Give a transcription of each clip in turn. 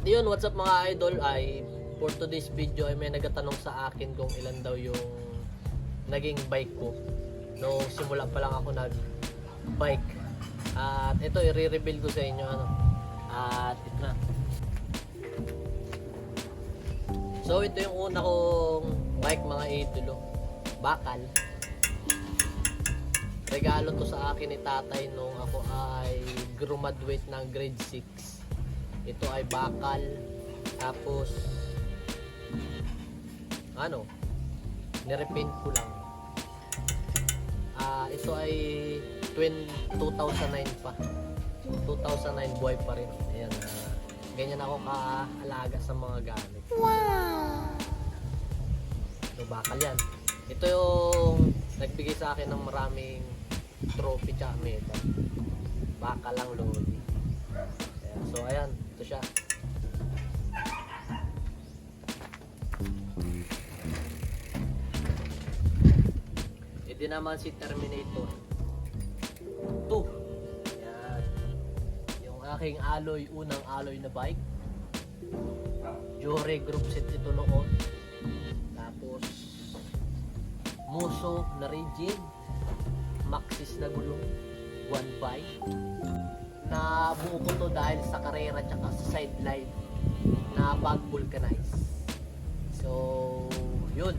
At yun, what's up mga idol ay for today's video ay may nagatanong sa akin kung ilan daw yung naging bike ko nung simula pa lang ako nag bike. At ito i-reveal ko sa inyo ano. At ito na. So ito yung una kong bike mga idolo. Bakal. Regalo to sa akin ni tatay nung ako ay graduate ng grade 6. Ito ay bakal. Tapos, ano, nirepaint ko lang. Ah, ito ay twin 2009 pa. 2009 buhay pa rin. Ayan, ah, ganyan ako kaalaga sa mga gamit. Wow! So, bakal yan. Ito yung nagbigay sa akin ng maraming trophy tsaka medal. Bakal lang lodi. Ayan, so, ayan. Ito siya. Ito naman si Terminator 2. Yan. Yung aking alloy, unang alloy na bike. Jore group set ito noon. Tapos Muso na rigid. Maxis na gulong. One by. Na buo ko to dahil sa karera tsaka sa sideline na bag vulcanize. So, yun.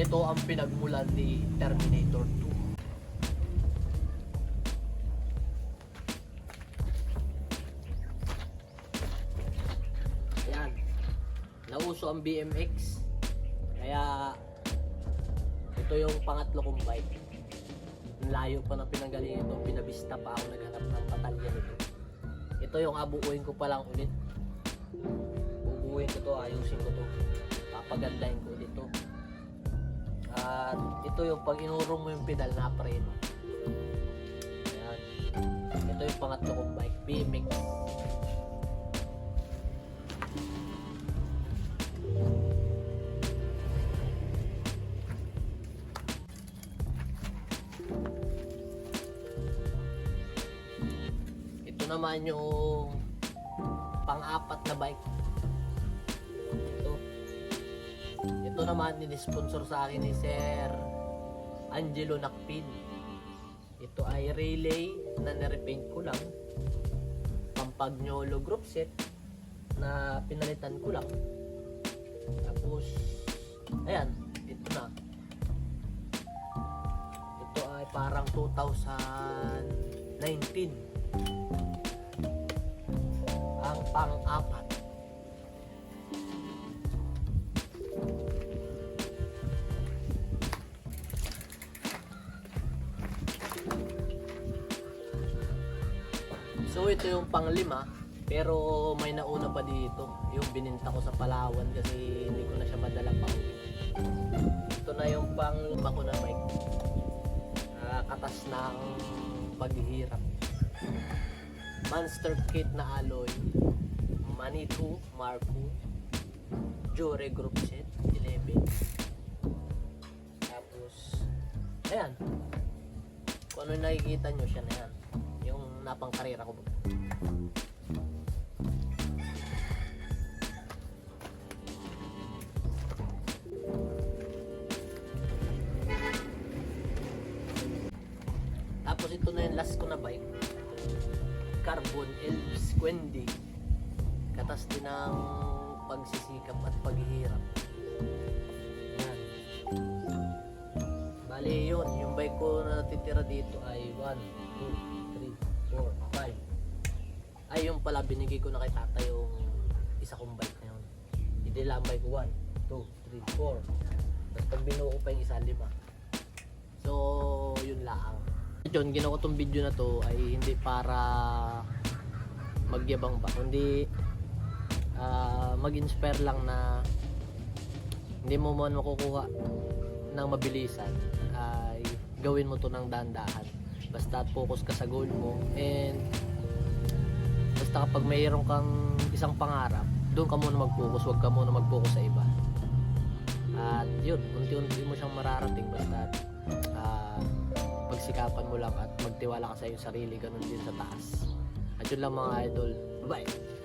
Ito ang pinagmulan ni Terminator 2. Ayan. Nauso ang BMX. Kaya ito yung pangatlo kong bike. Layo pa ng pinanggalingan ito. Pinabista pa ako naghanap ng patalya nito. Ito yung abuuin ko pa lang ulit. Bubuuin ko to, ayusin ko to. Papagandahin ko ulit to. At ito yung pag inurong mo yung pedal na preno. Ayan. Ito yung pangatlo kong bike, BMX. Naman yung pang-apat na bike. Ito. Ito naman ninisponsor sa akin ni Sir Angelo Nakpin. Ito ay relay na narepaint ko lang. Pampagnolo group set na pinalitan ko lang. Tapos, ayan, ito na. Ito ay parang 2019 ang pang-apat. So ito yung panglima, pero may nauna pa dito. Yung bininta ko sa Palawan kasi hindi ko na siya madala pa. Ito na yung panglima ko na bike. Ah, katas ng paghihirap. Monster kit na alloy. Manitou Marco. Jore group set 11. Tapos ayan. Kung ano yung nakikita nyo siya na yan. Yung napang karera ko. Tapos ito na yung last ko na bike. Carbon Elves Quendi. Katas din ng pagsisikap at paghihirap. Yan. Bali yun, yung bike ko na natitira dito ay 1, 2, 3, 4, 5. Ay yung pala binigay ko na kay tata yung isa kong bike na yun. Hindi lang bike 1, 2, 3, 4. Tapos pag binuo ko pa yung isa, lima. So, yun lang. Yun, ginawa ko tong video na to ay hindi para magyabang ba, kundi ah, mag-inspire lang na hindi mo man makukuha ng mabilisan ay gawin mo to ng dahan-dahan. Basta focus ka sa goal mo and basta kapag mayroon kang isang pangarap, doon ka muna mag-focus, huwag ka muna mag-focus sa iba. At yun, unti-unti mo siyang mararating basta ah, pagsikapan mo lang at magtiwala ka sa iyong sarili, ganun din sa taas. At yun lang mga idol. Bye!